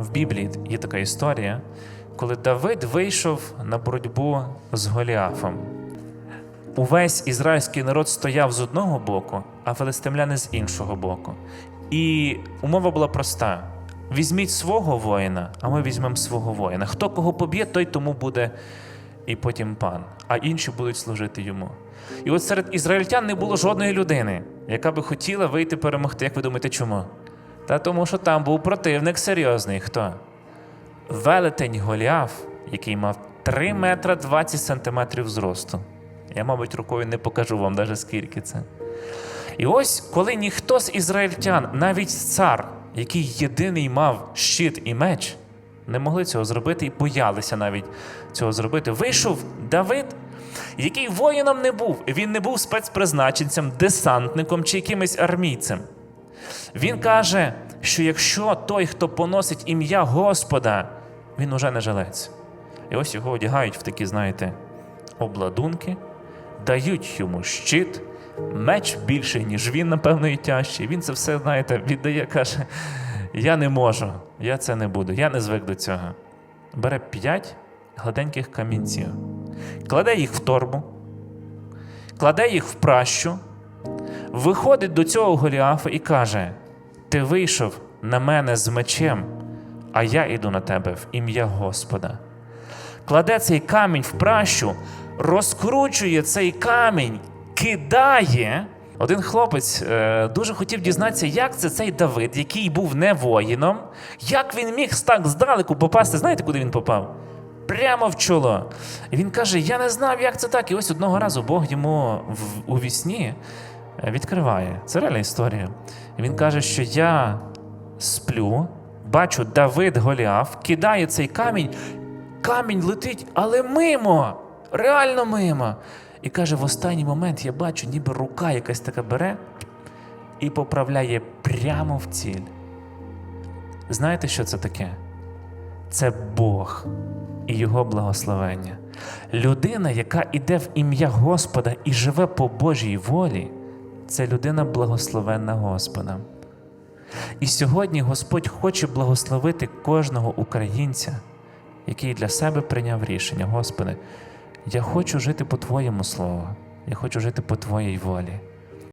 в Біблії є така історія, коли Давид вийшов на боротьбу з Голіафом. Увесь ізраїльський народ стояв з одного боку, а филистимляни з іншого боку. І умова була проста: візьміть свого воїна, а ми візьмемо свого воїна. Хто кого поб'є, той тому буде і потім пан, а інші будуть служити йому. І от серед ізраїльтян не було жодної людини, яка би хотіла вийти перемогти. Як ви думаєте, чому? Та тому, що там був противник серйозний. Хто? Велетень Голіаф, який мав 3 метра 20 сантиметрів зросту. Я, мабуть, рукою не покажу вам навіть скільки це. І ось, коли ніхто з ізраїльтян, навіть цар, який єдиний мав щит і меч, не могли цього зробити і боялися навіть цього зробити. Вийшов Давид, який воїном не був. Він не був спецпризначенцем, десантником чи якимось армійцем. Він каже, що якщо той, хто поносить ім'я Господа, він уже не жилець. І ось його одягають в такі, знаєте, обладунки, дають йому щит, меч більший, ніж він, напевно, і тяжчий. Він це все, знаєте, віддає, каже: Я не можу, я це не буду, я не звик до цього. Бере п'ять гладеньких камінців, кладе їх в торбу, кладе їх в пращу, виходить до цього Голіафа і каже: Ти вийшов на мене з мечем, а я іду на тебе в ім'я Господа. Кладе цей камінь в пращу, розкручує цей камінь, кидає. Один хлопець е, дуже хотів дізнатися, як це цей Давид, який був не воїном, як він міг так здалеку попасти. Знаєте, куди він попав? Прямо в чоло. І він каже: Я не знав, як це так. І ось одного разу Бог йому у вісні відкриває. Це реальна історія. Він каже, що я сплю, бачу, Давид Голіаф кидає цей камінь, камінь летить, але мимо, реально мимо. І каже, в останній момент я бачу, ніби рука якась така бере і поправляє прямо в ціль. Знаєте, що це таке? Це Бог і Його благословення. Людина, яка іде в ім'я Господа і живе по Божій волі, це людина благословенна Господом. І сьогодні Господь хоче благословити кожного українця, який для себе прийняв рішення. Господи, я хочу жити по Твоєму слову, я хочу жити по Твоїй волі.